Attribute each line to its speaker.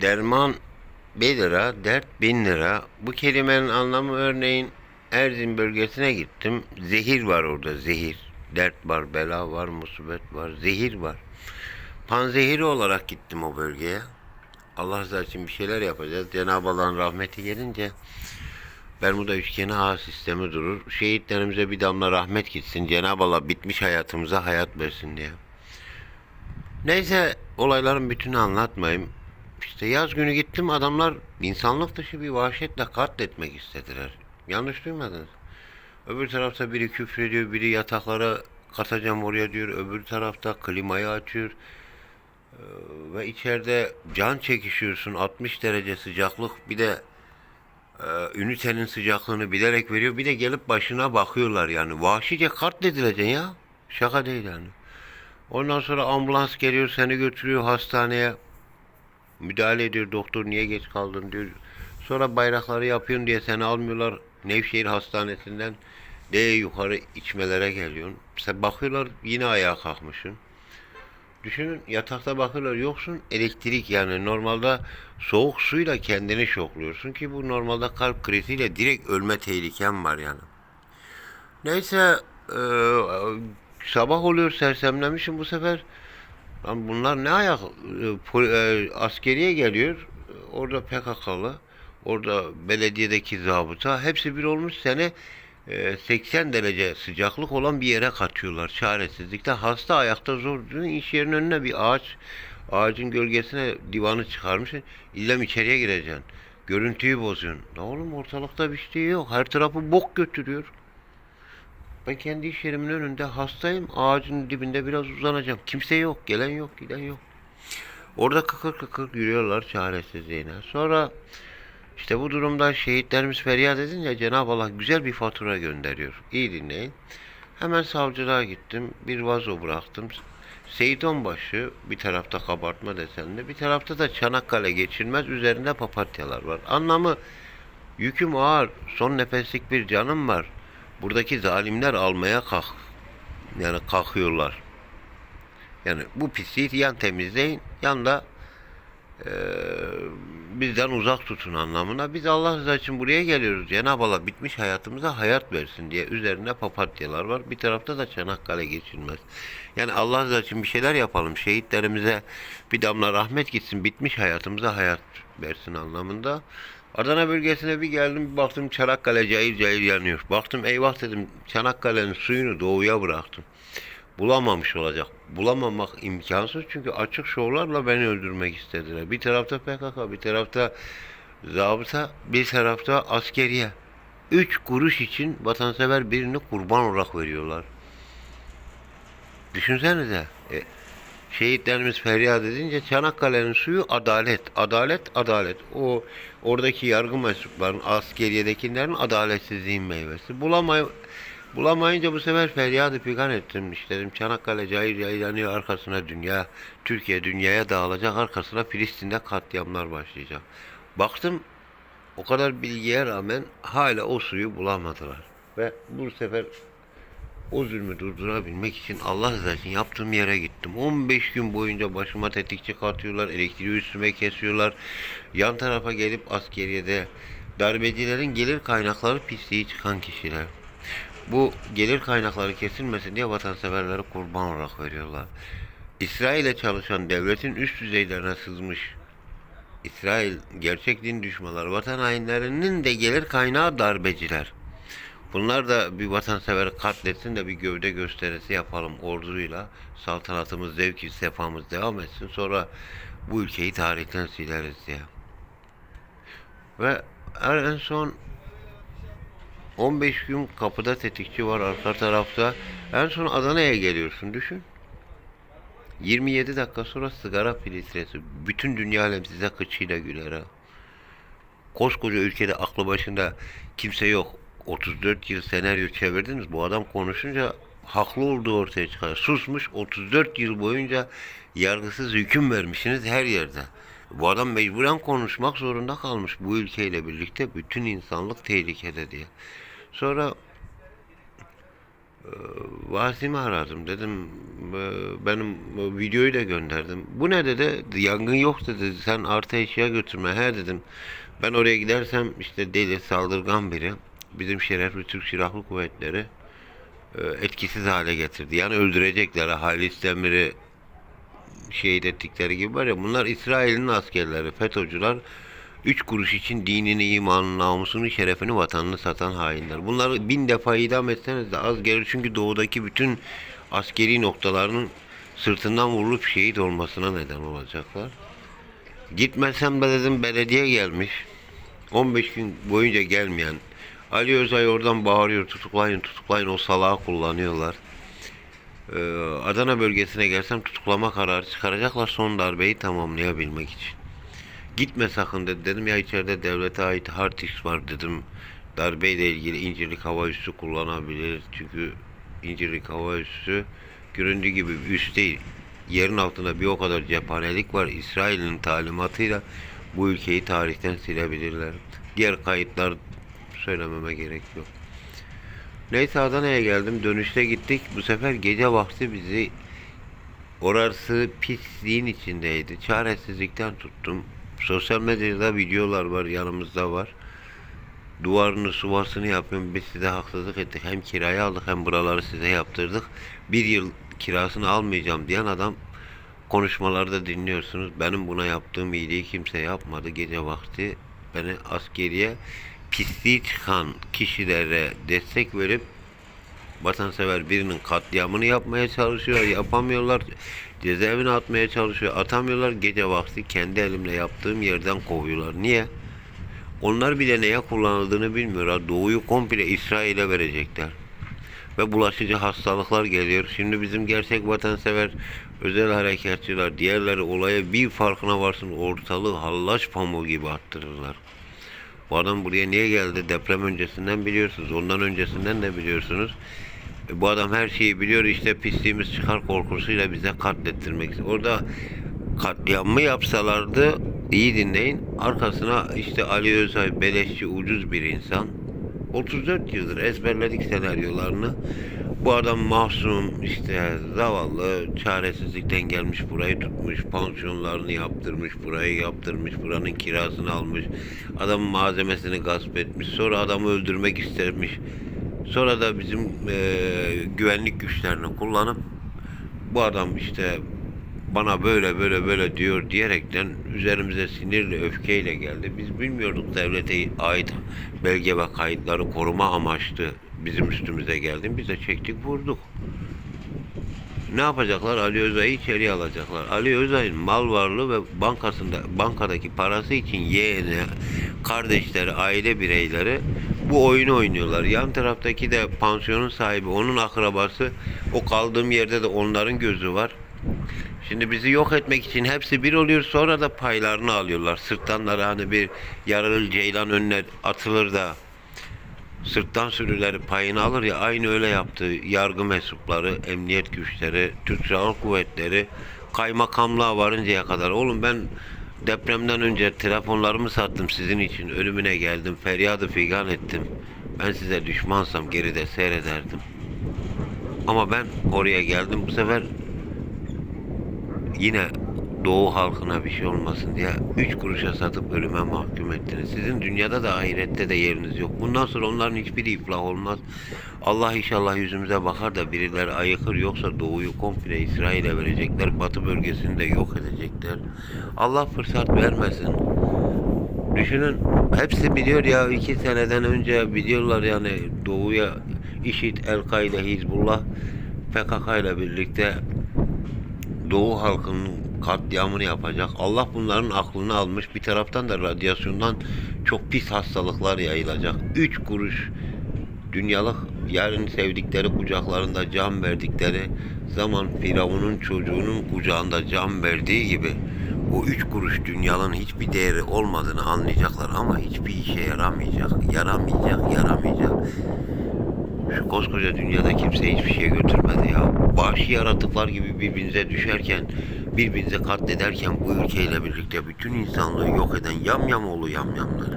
Speaker 1: derman 1 lira, dert 1000 lira. Bu kelimenin anlamı örneğin Erzin bölgesine gittim. Zehir var orada, zehir. Dert var, bela var, musibet var, zehir var. Panzehiri olarak gittim o bölgeye. Allah rızası için bir şeyler yapacağız. Cenab-ı Allah'ın rahmeti gelince Bermuda üçgeni ağ sistemi durur. Şehitlerimize bir damla rahmet gitsin. Cenab-ı Allah bitmiş hayatımıza hayat versin diye. Neyse olayların bütünü anlatmayayım. İşte yaz günü gittim adamlar insanlık dışı bir vahşetle katletmek istediler. Yanlış duymadınız. Öbür tarafta biri küfrediyor, biri yataklara katacağım oraya diyor. Öbür tarafta klimayı açıyor. Ee, ve içeride can çekişiyorsun 60 derece sıcaklık bir de e, ünitenin sıcaklığını bilerek veriyor. Bir de gelip başına bakıyorlar yani. Vahşice katledileceksin ya. Şaka değil yani. Ondan sonra ambulans geliyor seni götürüyor hastaneye. Müdahale ediyor doktor niye geç kaldın diyor. Sonra bayrakları yapıyorsun diye seni almıyorlar Nevşehir Hastanesi'nden de yukarı içmelere geliyorsun. Sen bakıyorlar yine ayağa kalkmışsın. Düşünün yatakta bakıyorlar yoksun elektrik yani normalde soğuk suyla kendini şokluyorsun ki bu normalde kalp kriziyle direkt ölme tehliken var yani. Neyse e, sabah oluyor sersemlemişim bu sefer. Lan bunlar ne ayak e, e, askeriye geliyor orada PKK'lı orada belediyedeki zabıta hepsi bir olmuş seni e, 80 derece sıcaklık olan bir yere katıyorlar çaresizlikte hasta ayakta zor duruyor iş yerinin önüne bir ağaç ağacın gölgesine divanı çıkarmış illa içeriye gireceksin görüntüyü bozuyorsun. La oğlum ortalıkta bir şey yok her tarafı bok götürüyor ben kendi iş yerimin önünde hastayım. Ağacın dibinde biraz uzanacağım. Kimse yok. Gelen yok, giden yok. Orada kıkır kıkır yürüyorlar çaresizliğine. Sonra işte bu durumda şehitlerimiz feryat edince Cenab-ı Allah güzel bir fatura gönderiyor. İyi dinleyin. Hemen savcılığa gittim. Bir vazo bıraktım. Seyit Onbaşı bir tarafta kabartma desenli, bir tarafta da Çanakkale geçilmez üzerinde papatyalar var. Anlamı yüküm ağır, son nefeslik bir canım var. Buradaki zalimler almaya kalk. Yani kalkıyorlar. Yani bu pisliği yan temizleyin, yan da eee, bizden uzak tutun anlamına. Biz Allah rızası için buraya geliyoruz. Cenab-ı Allah bitmiş hayatımıza hayat versin diye. Üzerinde papatyalar var. Bir tarafta da Çanakkale geçilmez. Yani Allah rızası için bir şeyler yapalım. Şehitlerimize bir damla rahmet gitsin. Bitmiş hayatımıza hayat versin anlamında. Adana bölgesine bir geldim bir baktım Çanakkale cayır cayır yanıyor. Baktım eyvah dedim Çanakkale'nin suyunu doğuya bıraktım. Bulamamış olacak. Bulamamak imkansız çünkü açık şovlarla beni öldürmek istediler. Bir tarafta PKK, bir tarafta zabıta, bir tarafta askeriye. Üç kuruş için vatansever birini kurban olarak veriyorlar. Düşünsenize. E, şehitlerimiz feryat edince Çanakkale'nin suyu adalet, adalet, adalet. O oradaki yargı mensuplarının, askeriyedekilerin adaletsizliğin meyvesi. Bulamay bulamayınca bu sefer feryadı figan ettim. İşte dedim Çanakkale cayır cayır yanıyor arkasına dünya, Türkiye dünyaya dağılacak arkasına Filistin'de katliamlar başlayacak. Baktım o kadar bilgiye rağmen hala o suyu bulamadılar. Ve bu sefer o zulmü durdurabilmek için Allah rızası için yaptığım yere gittim. 15 gün boyunca başıma tetikçi katıyorlar, elektriği üstüme kesiyorlar. Yan tarafa gelip askeriyede darbecilerin gelir kaynakları pisliği çıkan kişiler. Bu gelir kaynakları kesilmesin diye vatanseverleri kurban olarak veriyorlar. İsrail'e çalışan devletin üst düzeylerine sızmış İsrail gerçek din düşmanları, vatan hainlerinin de gelir kaynağı darbeciler. Bunlar da bir vatansever katletsin de bir gövde gösterisi yapalım orduyla. Saltanatımız, zevki, sefamız devam etsin. Sonra bu ülkeyi tarihten sileriz diye. Ve en son 15 gün kapıda tetikçi var arka tarafta. En son Adana'ya geliyorsun düşün. 27 dakika sonra sigara filtresi. Bütün dünya alem size kıçıyla güler ha. Koskoca ülkede aklı başında kimse yok. 34 yıl senaryo çevirdiniz. Bu adam konuşunca haklı olduğu ortaya çıkar. Susmuş 34 yıl boyunca yargısız hüküm vermişsiniz her yerde. Bu adam mecburen konuşmak zorunda kalmış bu ülkeyle birlikte bütün insanlık tehlikede diye. Sonra Vasim'i aradım dedim e, benim e, videoyu da gönderdim. Bu ne dedi? Yangın yok dedi. Sen artı eşya götürme. He dedim. Ben oraya gidersem işte deli saldırgan biri bizim şerefli Türk Silahlı Kuvvetleri e, etkisiz hale getirdi. Yani öldürecekler. Halis Demir'i şehit ettikleri gibi var ya bunlar İsrail'in askerleri, FETÖ'cüler. Üç kuruş için dinini, imanını, namusunu, şerefini, vatanını satan hainler. Bunları bin defa idam etseniz de az gelir. Çünkü doğudaki bütün askeri noktaların sırtından vurulup şehit olmasına neden olacaklar. Gitmesem de dedim belediye gelmiş. 15 gün boyunca gelmeyen Ali Özay oradan bağırıyor tutuklayın tutuklayın o salağı kullanıyorlar. Ee, Adana bölgesine gelsem tutuklama kararı çıkaracaklar son darbeyi tamamlayabilmek için. Gitme sakın dedi. Dedim ya içeride devlete ait hard disk var dedim. Darbeyle ilgili incirlik hava üssü kullanabilir. Çünkü incirlik hava üssü göründüğü gibi üst değil. Yerin altında bir o kadar cephanelik var. İsrail'in talimatıyla bu ülkeyi tarihten silebilirler. Diğer kayıtlar söylememe gerek yok. Neyse Adana'ya geldim. Dönüşte gittik. Bu sefer gece vakti bizi orası pisliğin içindeydi. Çaresizlikten tuttum. Sosyal medyada videolar var. Yanımızda var. Duvarını sıvasını yapıyorum. Biz size haksızlık ettik. Hem kiraya aldık hem buraları size yaptırdık. Bir yıl kirasını almayacağım diyen adam konuşmalarda dinliyorsunuz. Benim buna yaptığım iyiliği kimse yapmadı. Gece vakti beni askeriye pisliği çıkan kişilere destek verip vatansever birinin katliamını yapmaya çalışıyor. Yapamıyorlar. Cezaevine atmaya çalışıyor. Atamıyorlar. Gece vakti kendi elimle yaptığım yerden kovuyorlar. Niye? Onlar bile neye kullanıldığını bilmiyorlar. Doğuyu komple İsrail'e verecekler. Ve bulaşıcı hastalıklar geliyor. Şimdi bizim gerçek vatansever özel harekatçılar diğerleri olaya bir farkına varsın ortalığı hallaç pamuğu gibi attırırlar. Bu adam buraya niye geldi? Deprem öncesinden biliyorsunuz. Ondan öncesinden de biliyorsunuz. E, bu adam her şeyi biliyor. İşte pisliğimiz çıkar korkusuyla bize katlettirmek. Orada katliam mı yapsalardı iyi dinleyin. Arkasına işte Ali Özay beleşçi ucuz bir insan. 34 yıldır ezberledik senaryolarını. Bu adam mahzun, işte zavallı, çaresizlikten gelmiş burayı tutmuş, pansiyonlarını yaptırmış, burayı yaptırmış, buranın kirasını almış, adamın malzemesini gasp etmiş, sonra adamı öldürmek istermiş. Sonra da bizim eee, güvenlik güçlerini kullanıp bu adam işte bana böyle böyle böyle diyor diyerekten üzerimize sinirle öfkeyle geldi. Biz bilmiyorduk devlete ait belge ve kayıtları koruma amaçlı bizim üstümüze geldi. Biz de çektik vurduk. Ne yapacaklar? Ali Özay'ı içeriye alacaklar. Ali Özay'ın mal varlığı ve bankasında bankadaki parası için yeğeni, kardeşleri, aile bireyleri bu oyunu oynuyorlar. Yan taraftaki de pansiyonun sahibi, onun akrabası. O kaldığım yerde de onların gözü var. Şimdi bizi yok etmek için hepsi bir oluyor sonra da paylarını alıyorlar. Sırttanları hani bir yaralı ceylan önüne atılır da sırttan sürüleri payını alır ya aynı öyle yaptı. Yargı mensupları, emniyet güçleri, Türk Silahlı Kuvvetleri kaymakamlığa varıncaya kadar. Oğlum ben depremden önce telefonlarımı sattım sizin için. Ölümüne geldim. Feryadı figan ettim. Ben size düşmansam geride seyrederdim. Ama ben oraya geldim bu sefer yine Doğu halkına bir şey olmasın diye üç kuruşa satıp ölüme mahkum ettiniz. Sizin dünyada da ahirette de yeriniz yok. Bundan sonra onların hiçbiri iflah olmaz. Allah inşallah yüzümüze bakar da birileri ayıkır yoksa Doğu'yu komple İsrail'e verecekler. Batı bölgesini de yok edecekler. Allah fırsat vermesin. Düşünün hepsi biliyor ya iki seneden önce biliyorlar yani Doğu'ya IŞİD, El-Kaide, Hizbullah PKK ile birlikte Doğu halkının katliamını yapacak. Allah bunların aklını almış. Bir taraftan da radyasyondan çok pis hastalıklar yayılacak. Üç kuruş dünyalık yarın sevdikleri kucaklarında can verdikleri zaman Firavun'un çocuğunun kucağında can verdiği gibi o üç kuruş dünyanın hiçbir değeri olmadığını anlayacaklar ama hiçbir işe yaramayacak, yaramayacak, yaramayacak. Şu koskoca dünyada kimse hiçbir şey götürmedi ya. Vahşi yaratıklar gibi birbirinize düşerken, birbirinize katlederken bu ülkeyle birlikte bütün insanlığı yok eden yamyamoğlu yamyamlar.